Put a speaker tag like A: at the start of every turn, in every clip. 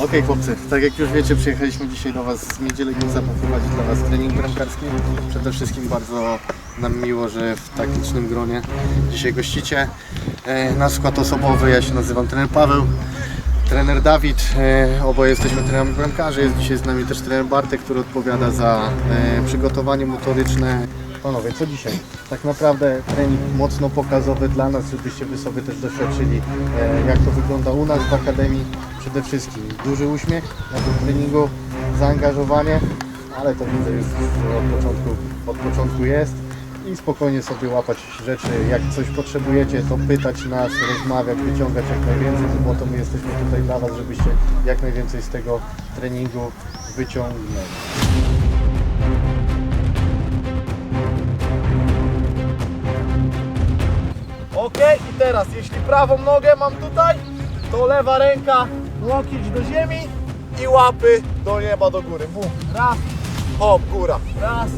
A: Okej chłopcy, tak jak już wiecie, przyjechaliśmy dzisiaj do Was z Miedzie Legnica poprowadzić dla Was trening bramkarski. Przede wszystkim bardzo nam miło, że w tak licznym gronie dzisiaj gościcie. E, nasz skład osobowy, ja się nazywam trener Paweł, trener Dawid, e, oboje jesteśmy trenerami bramkarzy. Jest dzisiaj z nami też trener Bartek, który odpowiada za e, przygotowanie motoryczne. Panowie, co dzisiaj? Tak naprawdę trening mocno pokazowy dla nas, żebyście Wy sobie też doświadczyli, e, jak to wygląda u nas w Akademii. Przede wszystkim duży uśmiech na tym treningu, zaangażowanie, ale to widzę już od początku, od początku jest i spokojnie sobie łapać rzeczy. Jak coś potrzebujecie, to pytać nas, rozmawiać, wyciągać jak najwięcej, bo to my jesteśmy tutaj dla Was, żebyście jak najwięcej z tego treningu wyciągnęli.
B: Ok, i teraz jeśli prawą nogę mam tutaj, to lewa ręka, łokieć do ziemi i łapy do nieba, do góry. Bum. Raz, hop, góra. Raz,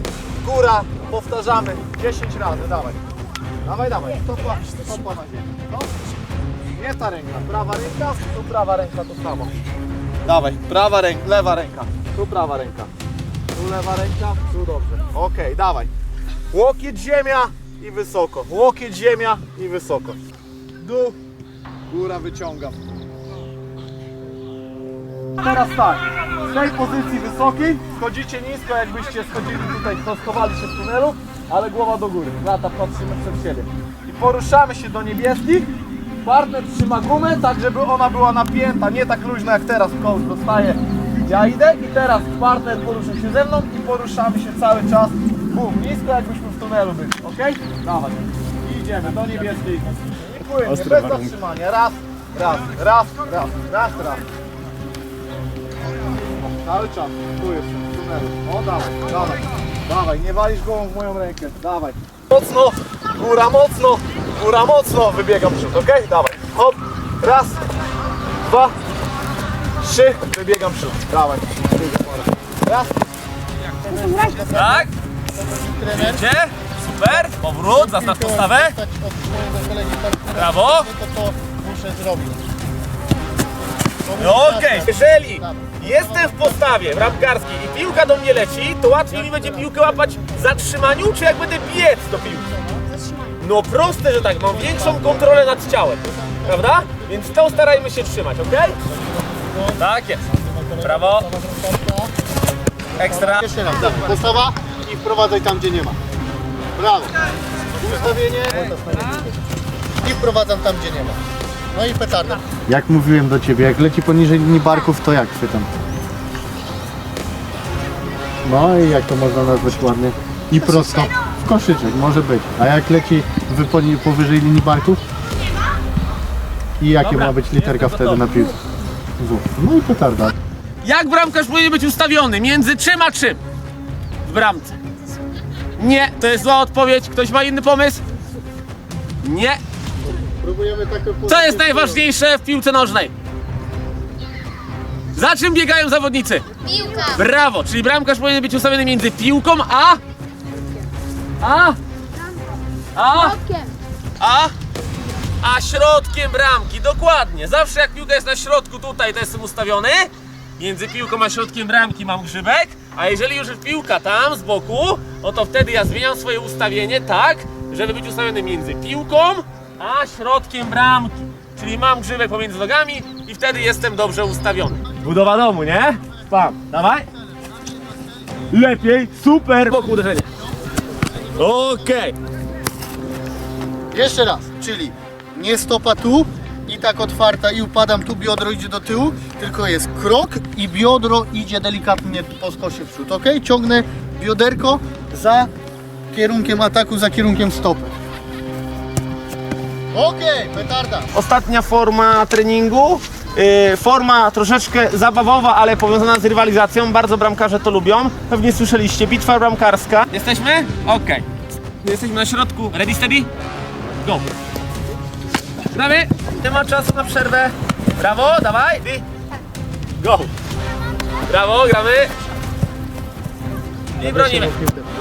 B: góra. Powtarzamy 10 razy, dawaj. Dawaj, dawaj. Stopa, stopa na ziemi. No. Nie ta ręka, prawa ręka, tu prawa ręka, to samo. Dawaj, prawa ręka, lewa ręka, tu prawa ręka. Tu lewa ręka, tu dobrze. Ok, dawaj. Łokieć ziemia i wysoko. Łokieć ziemia i wysoko. Dół, góra wyciągam. Teraz tak, z tej pozycji wysokiej schodzicie nisko, jakbyście schodzili tutaj, to schowali się w tunelu, ale głowa do góry. Lata patrzymy przed siebie. I poruszamy się do niebieskich. Partner trzyma gumę, tak żeby ona była napięta, nie tak luźna jak teraz coach dostaje. Ja idę i teraz partner porusza się ze mną i poruszamy się cały czas. Bum, nisko jakbyśmy w tunelu byli, ok? Dawaj. I idziemy do niebieskiej. I płynnie, bez zatrzymania. Raz, raz, raz, raz, raz, raz. Cały czas, tu jest, w tunelu. O, dawaj, dawaj, dawaj, nie walisz głową w moją rękę, dawaj. Mocno, góra mocno, góra mocno, wybiegam przód, ok? Dawaj, hop, raz, dwa, trzy, wybiegam przód, dawaj. Raz,
C: Tak? Idzie? Super. Powrót, zastaw postawę. Brawo.
A: to to muszę zrobić.
C: No okej, jeżeli jestem w postawie bramkarskiej i piłka do mnie leci, to łatwiej mi będzie piłkę łapać w zatrzymaniu, czy jak będę biec do piłki? No proste, że tak, mam większą kontrolę nad ciałem, prawda? Więc to starajmy się trzymać, ok? Tak jest. Brawo. Ekstra.
A: Jeszcze raz. Postawa i wprowadzaj tam, gdzie nie ma. Brawo. Ustawienie i wprowadzam tam, gdzie nie ma. No i petarda. Jak mówiłem do Ciebie, jak leci poniżej linii barków, to jak chwytam? No i jak to można nazwać ładnie? I prosto. W koszyczek, może być. A jak leci wy- poni- powyżej linii barków? I jakie
C: Dobra,
A: ma być literka
C: jestem
A: wtedy na
C: gotowy.
A: piłce? W. No i petarda.
C: Jak bramkarz powinien być ustawiony? Między czym a czym? W bramce. Nie, to jest zła odpowiedź. Ktoś ma inny pomysł? Nie.
A: Próbujemy taką
C: Co jest najważniejsze w piłce nożnej? Za czym biegają zawodnicy?
D: Piłka.
C: Brawo, czyli bramkarz powinien być ustawiony między piłką a... A... A... A... A środkiem bramki, dokładnie. Zawsze jak piłka jest na środku tutaj, to jestem ustawiony. Między piłką a środkiem bramki mam grzybek. A jeżeli już jest piłka tam z boku, no to wtedy ja zmieniam swoje ustawienie tak, żeby być ustawiony między piłką a środkiem bramki. Czyli mam grzybek pomiędzy nogami i wtedy jestem dobrze ustawiony. Budowa domu, nie? Pam, dawaj. Lepiej, super. Boku uderzenie. Okej.
A: Jeszcze raz, czyli nie stopa tu i tak otwarta i upadam tu, biodro idzie do tyłu, tylko jest krok i biodro idzie delikatnie po skosie w przód, ok? Ciągnę bioderko za kierunkiem ataku, za kierunkiem stopy. Ok, petarda.
C: Ostatnia forma treningu. Yy, forma troszeczkę zabawowa, ale powiązana z rywalizacją. Bardzo bramkarze to lubią. Pewnie słyszeliście. Bitwa bramkarska. Jesteśmy? Okej. Jesteśmy na środku. Ready, steady? Go. Gramy. Nie ma czasu na przerwę. Brawo, dawaj. Ty. Go. Brawo, gramy. I bronimy.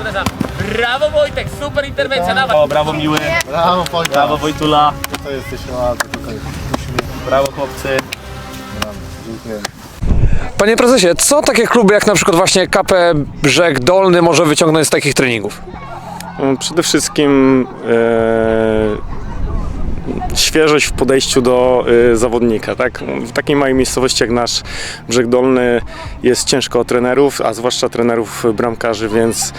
C: Uderzamy. Brawo Wojtek, super interwencja, dawaj. O, brawo miły.
A: Brawo, Wojta.
C: Brawo Wojtula.
A: To jesteś ładny tutaj. Uśmiech.
C: Brawo chłopcy.
A: Dziękuję.
D: Panie prezesie, co takie kluby jak na przykład właśnie KP Brzeg Dolny może wyciągnąć z takich treningów?
E: No, Przede wszystkim e, świeżość w podejściu do e, zawodnika. Tak? W takiej małej miejscowości jak nasz Brzeg Dolny jest ciężko o trenerów, a zwłaszcza trenerów bramkarzy, więc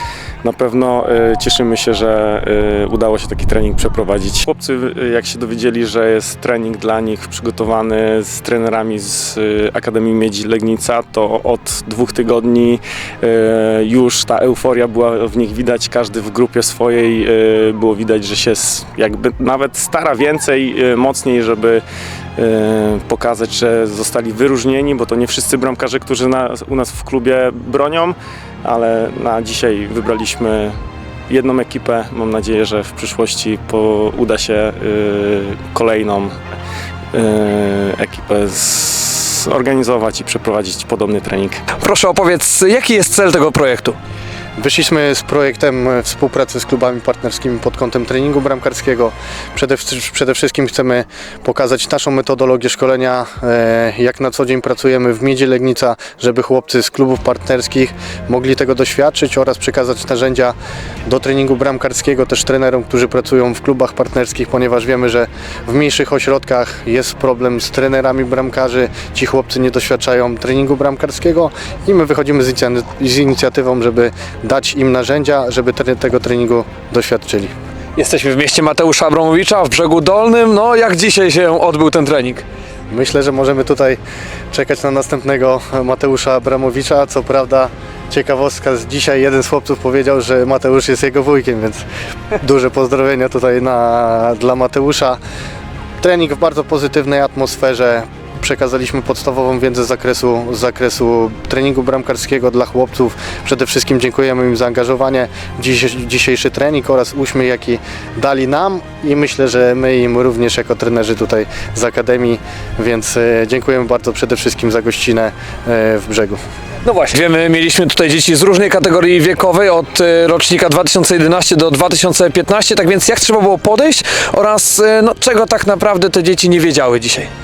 E: na pewno e, cieszymy się, że e, udało się taki trening przeprowadzić. Chłopcy, e, jak się dowiedzieli, że jest trening dla nich przygotowany z trenerami z e, Akademii Miedzi Legnica, to od dwóch tygodni e, już ta euforia była w nich widać, każdy w grupie swojej e, było widać, że się jakby nawet stara więcej, e, mocniej, żeby e, pokazać, że zostali wyróżnieni, bo to nie wszyscy bramkarze, którzy u nas w klubie bronią, ale na dzisiaj wybraliśmy jedną ekipę. Mam nadzieję, że w przyszłości po, uda się e, kolejną ekipę zorganizować i przeprowadzić podobny trening.
D: Proszę opowiedz, jaki jest cel tego projektu?
A: Wyszliśmy z projektem współpracy z klubami partnerskimi pod kątem treningu bramkarskiego. Przede, przede wszystkim chcemy pokazać naszą metodologię szkolenia, e, jak na co dzień pracujemy w Miedzie Legnica, żeby chłopcy z klubów partnerskich mogli tego doświadczyć oraz przekazać narzędzia do treningu bramkarskiego też trenerom, którzy pracują w klubach partnerskich, ponieważ wiemy, że w mniejszych ośrodkach jest problem z trenerami bramkarzy. Ci chłopcy nie doświadczają treningu bramkarskiego i my wychodzimy z inicjatywą, żeby dać im narzędzia, żeby te, tego treningu doświadczyli.
D: Jesteśmy w mieście Mateusza Abramowicza w Brzegu Dolnym. No, jak dzisiaj się odbył ten trening?
A: Myślę, że możemy tutaj czekać na następnego Mateusza Abramowicza. Co prawda ciekawostka, z dzisiaj jeden z chłopców powiedział, że Mateusz jest jego wujkiem, więc duże pozdrowienia tutaj na, dla Mateusza. Trening w bardzo pozytywnej atmosferze. Przekazaliśmy podstawową wiedzę z zakresu, z zakresu treningu bramkarskiego dla chłopców. Przede wszystkim dziękujemy im za zaangażowanie w dziś, dzisiejszy trening oraz uśmiech, jaki dali nam i myślę, że my im również jako trenerzy tutaj z Akademii, więc e, dziękujemy bardzo przede wszystkim za gościnę e, w brzegu.
D: No właśnie. Wiemy, mieliśmy tutaj dzieci z różnej kategorii wiekowej, od e, rocznika 2011 do 2015, tak więc jak trzeba było podejść oraz no, czego tak naprawdę te dzieci nie wiedziały dzisiaj?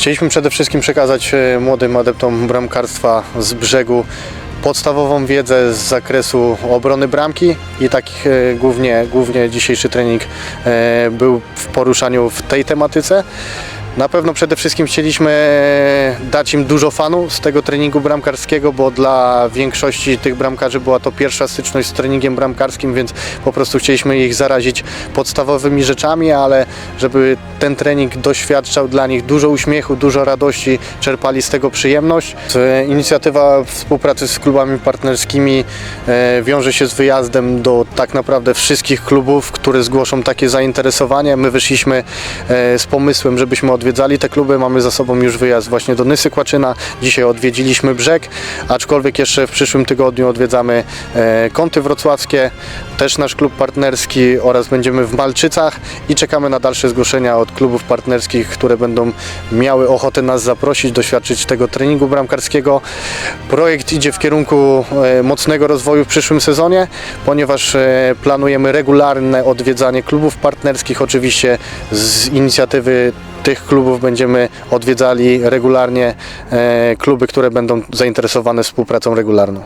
A: Chcieliśmy przede wszystkim przekazać e, młodym adeptom bramkarstwa z brzegu podstawową wiedzę z zakresu obrony bramki i takich e, głównie, głównie dzisiejszy trening e, był w poruszaniu w tej tematyce. Na pewno przede wszystkim chcieliśmy dać im dużo fanu z tego treningu bramkarskiego, bo dla większości tych bramkarzy była to pierwsza styczność z treningiem bramkarskim, więc po prostu chcieliśmy ich zarazić podstawowymi rzeczami, ale żeby ten trening doświadczał dla nich dużo uśmiechu, dużo radości, czerpali z tego przyjemność. E, Inicjatywa współpracy z klubami partnerskimi e, wiąże się z wyjazdem do tak naprawdę wszystkich klubów, które zgłoszą takie zainteresowanie. My wyszliśmy e, z pomysłem, żebyśmy odwiedzali te kluby. Mamy za sobą już wyjazd właśnie do Nysy Kłaczyna. Dzisiaj odwiedziliśmy Brzeg, aczkolwiek jeszcze w przyszłym tygodniu odwiedzamy e, Kąty Wrocławskie, też nasz klub partnerski oraz będziemy w Malczycach i czekamy na dalsze zgłoszenia od klubów partnerskich, które będą miały ochotę nas zaprosić, doświadczyć tego treningu bramkarskiego. Projekt idzie w kierunku e, mocnego rozwoju w przyszłym sezonie, ponieważ e, planujemy regularne odwiedzanie klubów partnerskich. Oczywiście z inicjatywy tych klubów będziemy odwiedzali regularnie e, kluby, które będą zainteresowane współpracą regularną.